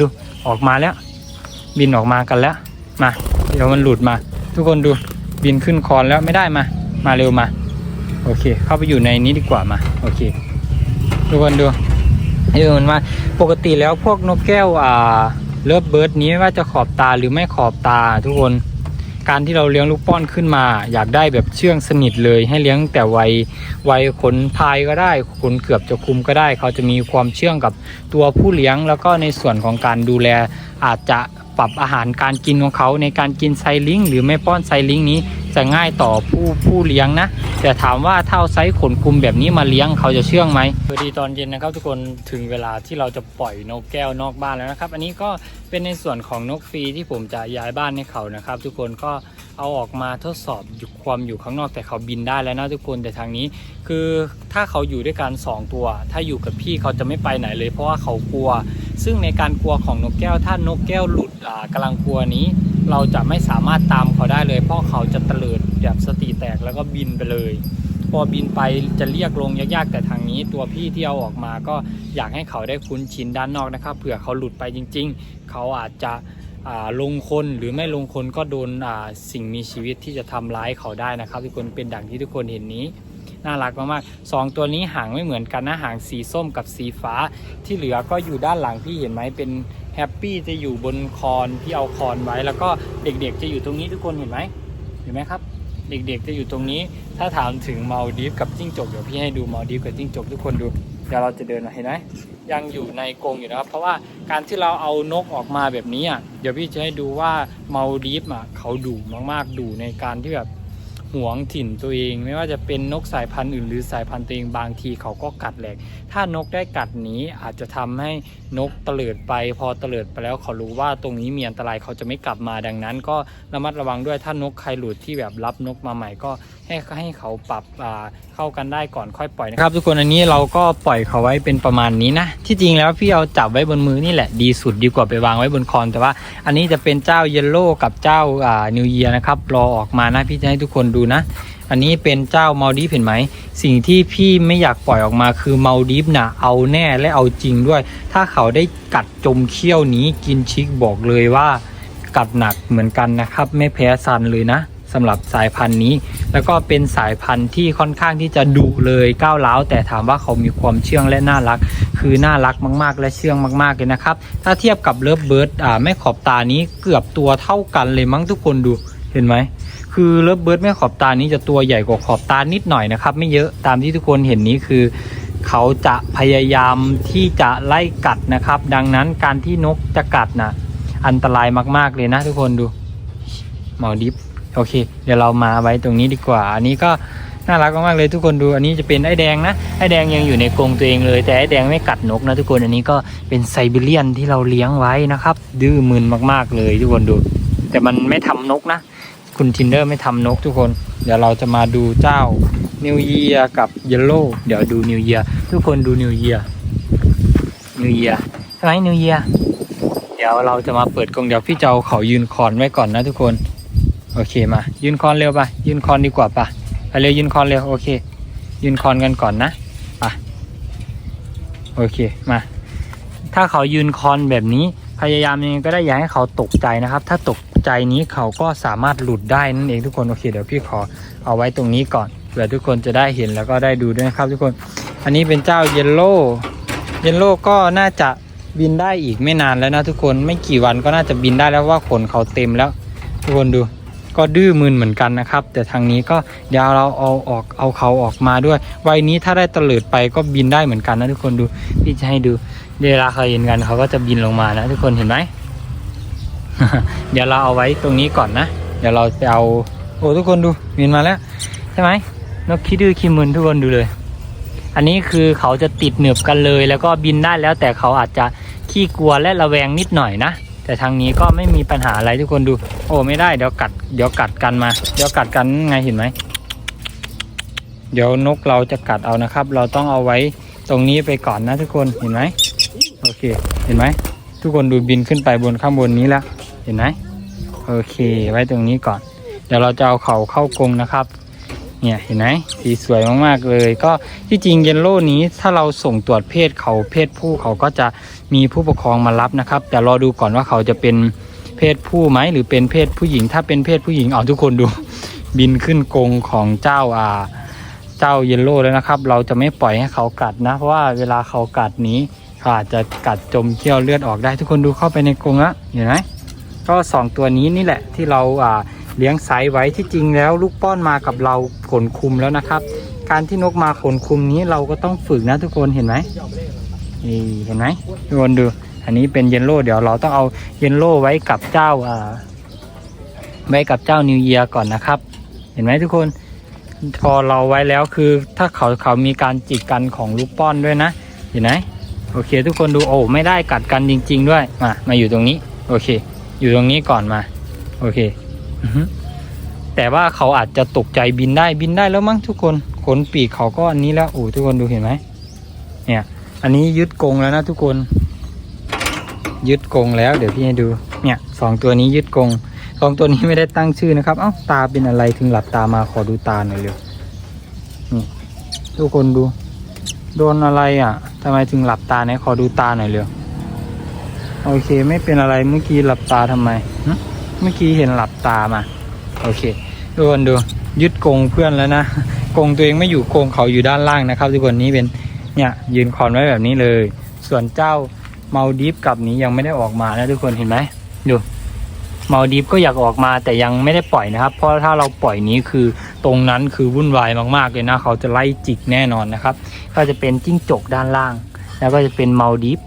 ดูออกมาแล้ว บินออกมากันแล้ว มา เดี๋ยวมันหลุดมา ทุกคนดูบินขึ้นคอนแล้วไม่ได้มา มาเร็วมา โอเค เข้าไปอยู่ในนี้ดีกว่ามา โอเค ทุกคนดูให้ดูมันมาปกติแล้วพวกนกแก้วอ่าเลิฟเบิร์ดนี้ไม่ว่าจะขอบตาหรือไม่ขอบตาทุกคน การที่เราเลี้ยงลูกป้อนขึ้นมา อยากได้แบบเชื่องสนิทเลย ให้เลี้ยงแต่วัยวัยขนพายก็ได้ขนเกือบจะคุมก็ได้ เขาจะมีความเชื่องกับตัวผู้เลี้ยง แล้วก็ในส่วนของการดูแลอาจจะปรับอาหารการกินของเขาในการกินไซลิงหรือไม่ป้อนไซลิงนี้ จะง่ายต่อผู้ผู้เลี้ยงนะ แต่ถามว่าถ้าเอาไซส์ขนคุมแบบนี้มาเลี้ยงเขาจะเชื่องไหมสวัสดีตอนเย็นนะครับ ทุกคนถึงเวลาที่เราจะปล่อยนกแก้วนอกบ้านแล้วนะครับ อันนี้ก็เป็นในส่วนของนกฟรีที่ผมจะย้ายบ้านให้เขานะครับ ทุกคนก็เอาออกมาทดสอบอยู่ความอยู่ข้างนอกแต่เขาบินได้แล้วนะทุกคนแต่ทางนี้ คือถ้าเขาอยู่ด้วยกันสองตัว ถ้าอยู่กับพี่เขาจะไม่ไปไหนเลย เพราะว่าเขากลัว ซึ่งในการกลัวของนกแก้วถ้านกแก้วหลุดอ่ากำลังกลัวนี้ เราจะไม่สามารถตามเขาได้เลย เพราะเขาจะเตลิดแบบสติแตกแล้วก็บินไปเลย พอบินไปจะเรียกลงยากๆแต่ทางนี้ ตัวพี่ที่เอาออกมาก็อยากให้เขาได้คุ้นชินด้านนอกนะครับเผื่อเขาหลุดไปจริง ๆ เขาอาจจะลงคนหรือไม่ลงคนก็โดนสิ่งมีชีวิตที่จะทำร้ายเขาได้นะครับ ทุกคนเป็นดังที่ทุกคนเห็นนี้ น่ารักมากๆสองตัวนี้หางไม่เหมือนกันนะหางสีส้มกับสีฟ้า ที่เหลือก็อยู่ด้านหลังพี่เห็นไหมเป็นแฮปปี้จะอยู่บนคอนที่เอาคอนไว้ แล้วก็เด็กๆจะอยู่ตรงนี้ทุกคนเห็นไหมเห็นไหมครับ เด็กๆจะอยู่ตรงนี้ ถ้าถามถึงมาดีฟกับจิ้งจกเดี๋ยวพี่ให้ดูมาดีฟกับจิ้งจกทุกคนดูเดี๋ยวเราจะเดินมาเห็นไหมยังอยู่ในกรงอยู่นะครับ เพราะว่าการที่เราเอานกออกมาแบบนี้อะเดี๋ยวพี่จะให้ดูว่ามาดีฟอะเขาดุมากๆดุในการที่แบบ หวงถิ่นตัวเอง ไม่ว่าจะเป็นนกสายพันธุ์อื่นหรือสายพันธุ์ตัวเองบางทีเขาก็กัดแหลก ถ้านกได้กัดหนี้อาจจะทำให้นกเตลิดไป พอเตลิดไปแล้วเขารู้ว่าตรงนี้มีอันตรายเขาจะไม่กลับมาดังนั้น ก็ระมัดระวังด้วยถ้านกใครหลุดที่แบบรับนกมาใหม่ก็ให้ให้เขาปรับอ่าเข้ากันได้ก่อนค่อยปล่อยนะครับ ทุกคนอันนี้เราก็ปล่อยเขาไว้เป็นประมาณนี้นะ ที่จริงแล้วพี่เอาจับไว้บนมือนี่แหละดีสุดดีกว่าไปวางไว้บนคอนแต่ว่า อันนี้จะเป็นเจ้าเยลโล่กับเจ้าอ่านิวเยียนะครับรอออกมานะพี่จะให้ทุกคนดูนะ อันนี้เป็นเจ้ามาลดีฟเห็นไหม สิ่งที่พี่ไม่อยากปล่อยออกมาคือมาลดีฟนะเอาแน่และเอาจริงด้วย ถ้าเขาได้กัดจมเขี้ยวนี้กินชิกบอกเลยว่ากัดหนักเหมือนกันนะครับ ไม่แพ้ซันเลยนะสำหรับสายพันธุ์นี้ แล้วก็เป็นสายพันธุ์ที่ค่อนข้างที่จะดุเลยก้าวร้าวแต่ถามว่าเขามีความเชื่องและน่ารัก คือน่ารักมาก ๆ และเชื่องมากๆเลยนะครับ ถ้าเทียบกับเลิฟเบิร์ดอ่าแม่ขอบตานี้เกือบตัวเท่ากันเลยมั้งทุกคนดูเห็นไหม คือเลิฟเบิร์ดแม่ขอบตานี้จะตัวใหญ่กว่าขอบตานิดหน่อยนะครับ ไม่เยอะตามที่ทุกคนเห็นนี้คือ เขาจะพยายามที่จะไล่กัดนะครับ ดังนั้นการที่นกจะกัดนะอันตรายมากๆเลยนะทุกคนดูเมาดิฟโอเค เดี๋ยวเรามาไว้ตรงนี้ดีกว่า อันนี้ก็น่ารักมากๆเลยทุกคนดูอันนี้จะเป็นไอ้แดงนะไอ้แดงยังอยู่ในกรงตัวเองเลย แต่ไอ้แดงไม่กัดนกนะทุกคนอันนี้ก็เป็นไซบีเรียนที่เราเลี้ยงไว้นะครับ ดื้อมึนมากๆเลยทุกคนดู แต่มันไม่ทำนกนะ คุณทินเดอร์ไม่ทำนกทุกคน เดี๋ยวเราจะมาดูเจ้านิวเยียกับเยลโล่เดี๋ยวดูนิวเยียทุกคนดูนิวเยียนิวเยียใช่ไหมนิวเยียเดี๋ยวเราจะมาเปิดกรงเดี๋ยวพี่เจ้าเขายืนคอนไว้ก่อนนะทุกคน โอเคมา ยืนคอนเร็วไปยืนคอนดีกว่าปะไปเร็วยืนคอนเร็วโอเค ยืนคอนกันก่อนนะไปโอเคมา ถ้าเขายืนคอนแบบนี้พยายามยังไงก็ได้อย่าให้เขาตกใจนะครับ ถ้าตก ใจนี้เขาก็สามารถหลุดได้นั่นเองทุกคนโอเคเดี๋ยวพี่ขอเอาไว้ตรงนี้ก่อนเผื่อทุกคนจะได้เห็นแล้วก็ได้ดูด้วยนะครับทุกคน อันนี้เป็นเจ้าเยลโล่เยลโล่ก็น่าจะบินได้อีกไม่นานแล้วนะทุกคนไม่กี่วันก็น่าจะบินได้แล้วว่าขนเขาเต็มแล้ว ทุกคนดูก็ดื้อมึนเหมือนกันนะครับ แต่ทางนี้ก็เดี๋ยวเราเอาออกเอาเขาออกมาด้วยวัยนี้ถ้าได้เตลิดไปก็บินได้เหมือนกันนะทุกคนดูพี่จะให้ดูเวลาเขาเห็นกันเขาก็จะบินลงมานะทุกคนเห็นไหม เดี๋ยวเราเอาไว้ตรงนี้ก่อนนะ เดี๋ยวเราไปเอา โอ้ทุกคนดูบินมาแล้ว ใช่ไหมนกขี้ดื้อขี้มึนทุกคนดูเลย อันนี้คือเขาจะติดเหนือบกันเลย แล้วก็บินได้แล้วแต่เขาอาจจะขี้กลัวและระแวงนิดหน่อยนะแต่ทางนี้ก็ไม่มีปัญหาอะไรทุกคนดู โอ้ไม่ได้เดี๋ยวกัดเดี๋ยวกัดกันมา เดี๋ยวกัดกันไงเห็นไหมเดี๋ยวนกเราจะกัดเอานะครับ เราต้องเอาไว้ตรงนี้ไปก่อนนะทุกคนเห็นไหมโอเค เห็นไหมทุกคนดูบินขึ้นไปบนข้างบนนี้แล้ว ห็นไหมโอเค ไว้ตรงนี้ก่อน เดี๋ยวเราจะเอาเขาเข้ากรงนะครับ เนี่ยเห็นไหมสีสวยมากๆเลย ก็ที่จริงเยลโล่นี้ถ้าเราส่งตรวจเพศเขาเพศผู้เขาก็จะมีผู้ปกครองมารับนะครับ แต่รอดูก่อนว่าเขาจะเป็นเพศผู้ไหมหรือเป็นเพศผู้หญิง ถ้าเป็นเพศผู้หญิงเอาทุกคนดู บินขึ้นกรงของเจ้าอ่าเจ้าเยลโล่แล้วนะครับ เราจะไม่ปล่อยให้เขากัดนะ เพราะว่าเวลาเขากัดนี้เขาอาจจะกัดจมเขี้ยวเลือดออกได้ทุกคนดูเข้าไปในกรงแล้วเห็นไหม ก็สองตัวนี้นี่แหละที่เราเลี้ยงไซส์ไว้ที่จริงแล้วลูกป้อนมากับเราขนคุมแล้วนะครับ การที่นกมาขนคุมนี้เราก็ต้องฝึกนะทุกคนเห็นไหมนี่เห็นไหมทุกคนดู อันนี้เป็นเยลโล่เดี๋ยวเราต้องเอาเยลโล่ไว้กับเจ้าอ่าไว้กับเจ้านิวเยียก่อนนะครับ เห็นไหมทุกคนพอเราไว้แล้วคือถ้าเขาเขามีการจิกกันของลูกป้อนด้วยนะ เห็นไหมโอเค ทุกคนดูโอ้ไม่ได้กัดกันจริง ๆ ด้วยมามาอยู่ตรงนี้ โอเค อยู่ตรงนี้ก่อนมา โอเคแต่ว่าเขาอาจจะตกใจบินได้บินได้แล้วมั้งทุกคนขนปีกเขาก็อันนี้แล้วโอ้ทุกคนดูเห็นไหมเนี่ย อันนี้ยึดกงแล้วนะทุกคน ยึดกงแล้ว เดี๋ยวพี่ให้ดู เนี่ยสองตัวนี้ยึดกงสองตัวนี้ไม่ได้ตั้งชื่อนะครับ เอ้าตาเป็นอะไรถึงหลับตามาขอดูตาหน่อยเร็วนี่ทุกคนดู โดนอะไรอะทำไมถึงหลับตาไหนขอดูตาหน่อยเร็ว โอเคไม่เป็นอะไรเมื่อกี้หลับตาทำไม เมื่อกี้เห็นหลับตามา โอเคทุกคนดูยึดกงเพื่อนแล้วนะกงตัวเองไม่อยู่กงเขาอยู่ด้านล่างนะครับทุกคนนี้เป็นเนี่ยยืนคอนไว้แบบนี้เลย ส่วนเจ้าเมาดิฟกับนี้ยังไม่ได้ออกมานะทุกคนเห็นไหมดูเมาดีฟก็อยากออกมาแต่ยังไม่ได้ปล่อยนะครับ เพราะถ้าเราปล่อยนี้คือตรงนั้นคือวุ่นวายมากๆเลยนะ เขาจะไล่จิกแน่นอนนะครับ ก็จะเป็นจิ้งจกด้านล่าง แล้วก็จะเป็นเมาดีฟ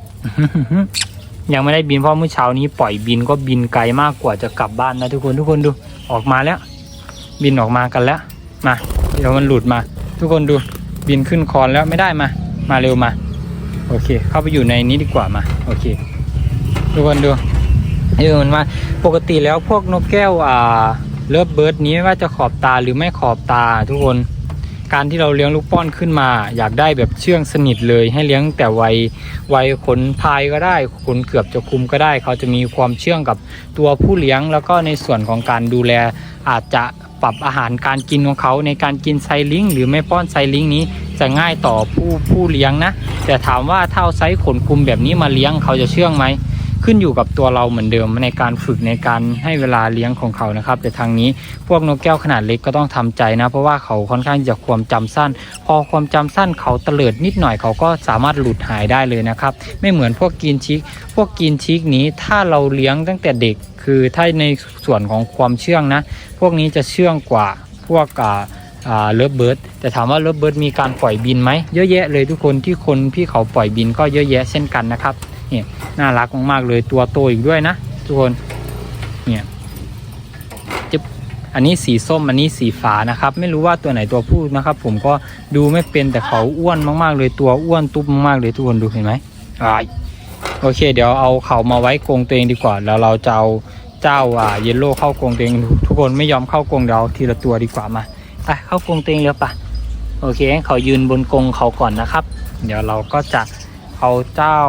ยังไม่ได้บินเพราะเมื่อเช้านี้ปล่อยบินก็บินไกลมากกว่าจะกลับบ้านนะทุกคนทุกคนดูออกมาแล้ว บินออกมากันแล้วมาเดี๋ยวมันหลุดมา ทุกคนดูบินขึ้นคอนแล้วไม่ได้มา มาเร็วมา โอเค เข้าไปอยู่ในนี้ดีกว่ามาโอเค ทุกคนดูเออมันว่าปกติแล้วพวกนกแก้วอ่าเลิฟเบิร์ดนี้ไม่ว่าจะขอบตาหรือไม่ขอบตาทุกคน การที่เราเลี้ยงลูกป้อนขึ้นมา อยากได้แบบเชื่องสนิทเลย ให้เลี้ยงแต่วัยวัยขนพายก็ได้ขนเกือบจะคุมก็ได้ เขาจะมีความเชื่องกับตัวผู้เลี้ยง แล้วก็ในส่วนของการดูแลอาจจะปรับอาหารการกินของเขาในการกินไซลิงหรือไม่ป้อนไซลิงนี้จะง่ายต่อผู้ผู้เลี้ยงนะ แต่ถามว่าถ้าเอาไซส์ขนคุมแบบนี้มาเลี้ยงเขาจะเชื่องไหม ขึ้นอยู่กับตัวเราเหมือนเดิมในการฝึกในการให้เวลาเลี้ยงของเขานะครับ แต่ทางนี้พวกนกแก้วขนาดเล็กก็ต้องทำใจนะ เพราะว่าเขาค่อนข้างจะความจำสั้น พอความจำสั้นเขาเตลิดนิดหน่อยเขาก็สามารถหลุดหายได้เลยนะครับ ไม่เหมือนพวกกินชิก พวกกินชิกนี้ถ้าเราเลี้ยงตั้งแต่เด็ก คือถ้าในส่วนของความเชื่องนะ พวกนี้จะเชื่องกว่าพวกอ่าอ่าเลิฟเบิร์ดแต่ถามว่าเลิฟเบิร์ดมีการปล่อยบินไหมเยอะแยะเลยทุกคนที่คนพี่เขาปล่อยบินก็เยอะแยะเช่นกันนะครับ เนี่ยน่ารักมากๆเลยตัวโตอีกด้วยนะทุกคนเนี่ยจึ๊บอันนี้สีส้มอันนี้สีฟ้านะครับ ไม่รู้ว่าตัวไหนตัวผู้นะครับ ผมก็ดูไม่เป็นแต่เขาอ้วนมากๆ เลยตัวอ้วนตุ๊บมากๆเลยทุกคนดูเห็นไหมอ่าโอเค เดี๋ยวเอาเขามาไว้กรงตัวเองดีกว่า แล้วเราจะเอาเจ้าอ่าเยลโล่เข้ากรงตัวเองทุกคนไม่ยอมเข้ากรงเดี๋ยวทีละตัวดีกว่ามาไปเข้ากรงตัวเองเร็วปะโอเคเขายืนบนกรงเขาก่อนนะครับ เดี๋ยวเราก็จะ เอาเจ้า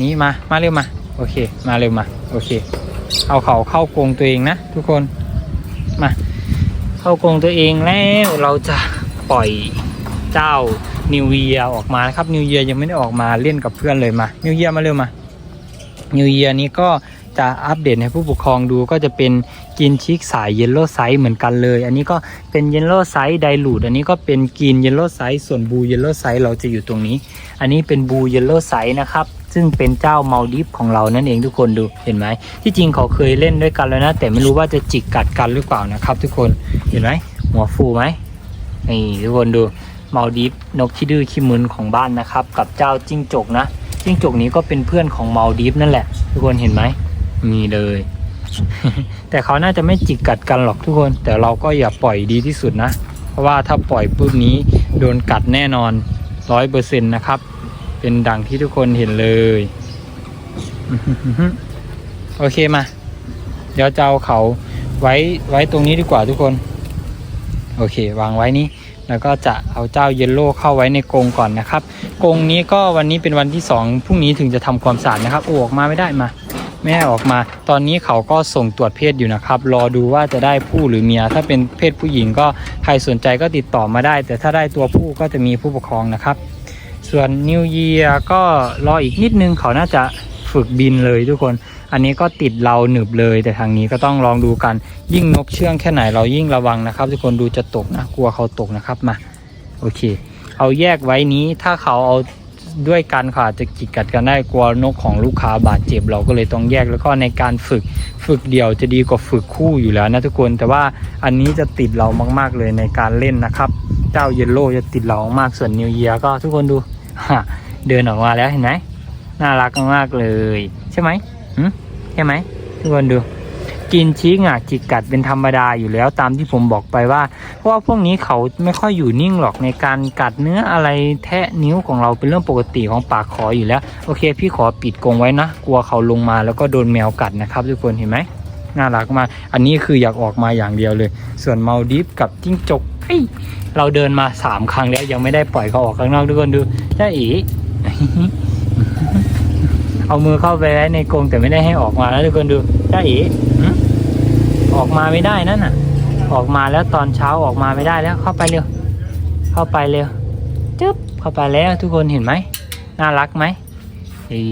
นี้มา มาเร็วมา โอเค มาเร็วมา โอเค เอาเขาเข้ากรงตัวเองนะทุกคน มา เข้ากรงตัวเองแล้วเราจะปล่อยเจ้านิวเยียออกมาครับนิวเยียยังไม่ได้ออกมาเล่นกับเพื่อนเลยมานิวเยียมาเร็วมานิวเยียนี้ก็จะอัปเดตให้ผู้ปกครองดูก็จะเป็น กินชิกสายเยลโล่ไซส์เหมือนกันเลย อันนี้ก็เป็นเยลโล่ไซส์ไดรูดอันนี้ก็เป็นกินเยลโล่ไซส์ส่วนบูเยลโล่ไซส์เราจะอยู่ตรงนี้ อันนี้เป็นบูเยลโล่ไซส์นะครับซึ่งเป็นเจ้าเมาดิฟของเรานั่นเองทุกคนดูเห็นไหมที่จริงเขาเคยเล่นด้วยกันแล้วนะ แต่ไม่รู้ว่าจะจิกกัดกันหรือเปล่านะครับ ทุกคนเห็นไหมหัวฟูไหมนี่ทุกคนดูเมาดิฟนกขี้ดื้อขี้มึนของบ้านนะครับ กับเจ้าจิ้งจกนะจิ้งจกนี้ก็เป็นเพื่อนของเมาดิฟนั่นแหละ ทุกคนเห็นไหมมีเลย แต่เขาน่าจะไม่จิกกัดกันหรอกทุกคน แต่เราก็อย่าปล่อยดีที่สุดนะ เพราะว่าถ้าปล่อยปุ๊บนี้โดนกัดแน่นอนร้อยเปอร์เซ็นต์นะครับ เป็นดังที่ทุกคนเห็นเลย โอเคมา เดี๋ยวจะเอาเขาไว้ไว้ตรงนี้ดีกว่าทุกคน โอเค วางไว้นี้แล้วก็จะเอาเจ้าเยลโล่เข้าไว้ในกรงก่อนนะครับกรงนี้ก็วันนี้เป็นวันที่สองพรุ่งนี้ถึงจะทำความสะอาดนะครับออกมาไม่ได้มา ไม่ให้ออกมา ตอนนี้เขาก็ส่งตรวจเพศอยู่นะครับ รอดูว่าจะได้ผู้หรือเมีย ถ้าเป็นเพศผู้หญิงก็ใครสนใจก็ติดต่อมาได้ แต่ถ้าได้ตัวผู้ก็จะมีผู้ปกครองนะครับ ส่วนนิวเยียก็รออีกนิดนึงเขาน่าจะฝึกบินเลยทุกคน อันนี้ก็ติดเราหนึบเลย แต่ทางนี้ก็ต้องลองดูกัน ยิ่งนกเชื่องแค่ไหนเรายิ่งระวังนะครับ ทุกคนดูจะตกนะ กลัวเขาตกนะครับมา โอเค เอาแยกไว้นี้ถ้าเขาเอา ด้วยกันเขาอาจะจิกกัดกันได้กลัวนกของลูกค้าบาดเจ็บเราก็เลยต้องแยกแล้วก็ในการฝึกฝึกเดี่ยวจะดีกว่าฝึกคู่อยู่แล้วนะทุกคน แต่ว่าอันนี้จะติดเรามาก ๆเลยในการเล่นนะครับ เจ้าเยลโล่จะติดเรามากส่วนนิวเยียก็ทุกคนดูเดินออกมาแล้วเห็นไหมน่ารักมากๆเลย ใช่ไหมใช่ไหมทุกคนดู กินชี้งากจิกกัดเป็นธรรมดาอยู่แล้วตามที่ผมบอกไปว่า เพราะว่าพวกนี้เขาไม่ค่อยอยู่นิ่งหรอกในการกัดเนื้ออะไรแทะนิ้วของเราเป็นเรื่องปกติของปากขออยู่แล้ว โอเค พี่ขอปิดกรงไว้นะ กลัวเขาลงมาแล้วก็โดนแมวกัดนะครับทุกคนเห็นไหมน่ารักมาก อันนี้คืออยากออกมาอย่างเดียวเลย ส่วนเมาดิฟกับจิ้งจกเฮ้ยเราเดินมาสามครั้งแล้วยังไม่ได้ปล่อยเขาออกข้างนอกทุกคนดูจ้าอีเอามือเข้าไปไว้ในกรงแต่ไม่ได้ให้ออกมาแล้วทุกคนดูจ้าอี ออกมาไม่ได้นั่นน่ะ ออกมาแล้วตอนเช้าออกมาไม่ได้แล้วเข้าไปเร็ว เข้าไปเร็วจึ๊บเข้าไปแล้วทุกคนเห็นไหมน่ารักไหมอี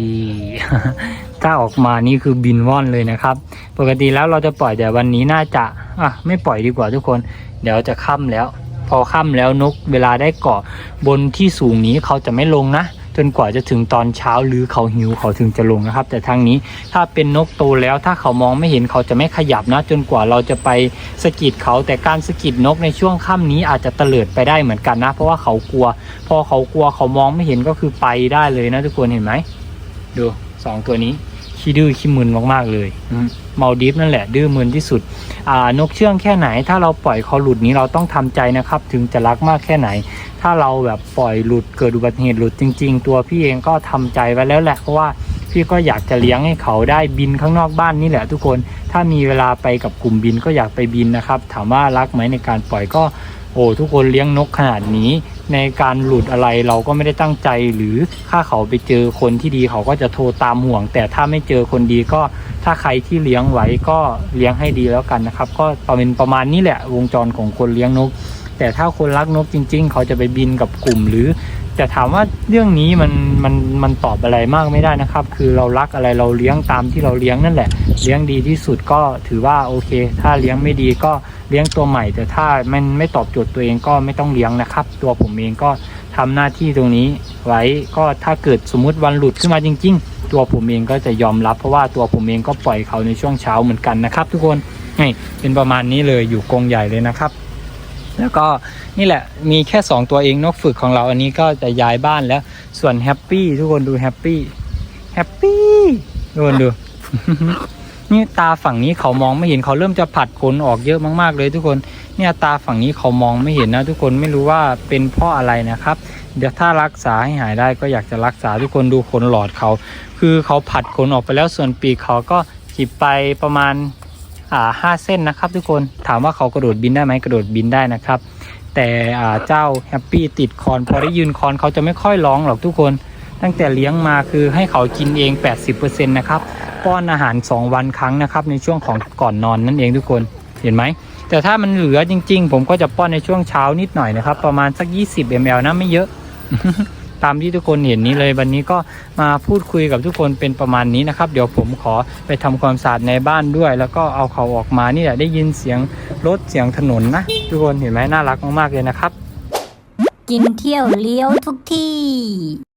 ถ้าออกมานี่คือบินว่อนเลยนะครับ ปกติแล้วเราจะปล่อยแต่วันนี้น่าจะอะไม่ปล่อยดีกว่าทุกคน เดี๋ยวจะค่ำแล้ว พอค่ำแล้วนกเวลาได้เกาะบนที่สูงนี้เขาจะไม่ลงนะ จนกว่าจะถึงตอนเช้าหรือเขาหิวเขาถึงจะลงนะครับ แต่ทางนี้ถ้าเป็นนกโตแล้วถ้าเขามองไม่เห็นเขาจะไม่ขยับนะ จนกว่าเราจะไปสะกิดเขา แต่การสะกิดนกในช่วงค่ำนี้อาจจะเตลิดไปได้เหมือนกันนะ เพราะว่าเขากลัว พอเขากลัวเขามองไม่เห็นก็คือไปได้เลยนะทุกคนเห็นไหมดูสองตัวนี้ขี้ดื้อขี้มึนมากๆเลยมเมาดิฟนั่นแหละ ดื้อมึนที่สุดนกเชื่องแค่ไหน ถ้าเราปล่อยเขาหลุดนี้เราต้องทำใจนะครับ ถึงจะรักมากแค่ไหน ถ้าเราแบบปล่อยหลุดเกิดอุบัติเหตุหลุดจริง ๆ ตัวพี่เองก็ทำใจไว้แล้วแหละเพราะว่าพี่ก็อยากจะเลี้ยงให้เขาได้บินข้างนอกบ้านนี่แหละทุกคน ถ้ามีเวลาไปกับกลุ่มบินก็อยากไปบินนะครับ ถามว่ารักไหมในการปล่อยก็โอ้ทุกคนเลี้ยงนกขนาดนี้ ในการหลุดอะไรเราก็ไม่ได้ตั้งใจหรือถ้าเขาไปเจอคนที่ดีเขาก็จะโทรตามห่วง แต่ถ้าไม่เจอคนดีก็ ถ้าใครที่เลี้ยงไว้ก็เลี้ยงให้ดีแล้วกันนะครับ ก็เป็นประมาณนี้แหละวงจรของคนเลี้ยงนก แต่ถ้าคนรักนกจริง ๆ เขาจะไปบินกับกลุ่มหรือ แต่ถามว่าเรื่องนี้มันมันมันตอบอะไรมากไม่ได้นะครับ คือเรารักอะไรเราเลี้ยงตามที่เราเลี้ยงนั่นแหละ เลี้ยงดีที่สุดก็ถือว่าโอเค ถ้าเลี้ยงไม่ดีก็เลี้ยงตัวใหม่ แต่ถ้ามันไม่ตอบโจทย์ตัวเองก็ไม่ต้องเลี้ยงนะครับ ตัวผมเองก็ทำหน้าที่ตรงนี้ไว้ก็ถ้าเกิดสมมุติวันหลุดขึ้นมาจริง ๆ ตัวผมเองก็จะยอมรับ เพราะว่าตัวผมเองก็ปล่อยเขาในช่วงเช้าเหมือนกันนะครับ ทุกคนนี่เป็นประมาณนี้เลยอยู่กรงใหญ่เลยนะครับ แล้วก็นี่แหละมีแค่ 2 ตัวเองนกฝึกของเราอันนี้ก็จะย้ายบ้านแล้วส่วนแฮปปี้ทุกคนดูแฮปปี้แฮปปี้ทุกคนดู นี่ตาฝั่งนี้เขามองไม่เห็นเขาเริ่มจะผัดขนออกเยอะมากๆเลยทุกคน เนี่ยตาฝั่งนี้เขามองไม่เห็นนะ ทุกคนไม่รู้ว่าเป็นเพราะอะไรนะครับ เดี๋ยวถ้ารักษาให้หายได้ก็อยากจะรักษาทุกคนดูขนหลอดเขา คือเขาผัดขนออกไปแล้วส่วนปีกเขาก็ขีดไปประมาณ อ่าห้าเส้นนะครับทุกคนถามว่าเขากระโดดบินได้ไหมกระโดดบินได้นะครับ แต่อ่าเจ้าแฮปปี้ติดคอนพอได้ยืนคอนเขาจะไม่ค่อยร้องหรอกทุกคน ตั้งแต่เลี้ยงมาคือให้เขากินเอง 80%นะครับป้อนอาหาร 2 วันครั้งนะครับในช่วงของก่อนนอนนั่นเองทุกคนเห็นไหมแต่ถ้ามันเหลือจริง ๆ ผมก็จะป้อนในช่วงเช้านิดหน่อยนะครับ ประมาณสัก 20 ml นะไม่เยอะ ตามที่ทุกคนเห็นนี้เลยวันนี้ก็มาพูดคุยกับทุกคนเป็นประมาณนี้นะครับ เดี๋ยวผมขอไปทำความสะอาดในบ้านด้วย แล้วก็เอาเขาออกมานี่แหละได้ยินเสียงรถเสียงถนนนะ ทุกคนเห็นไหมน่ารักมากๆเลยนะครับ กินเที่ยวเลี้ยวทุกที่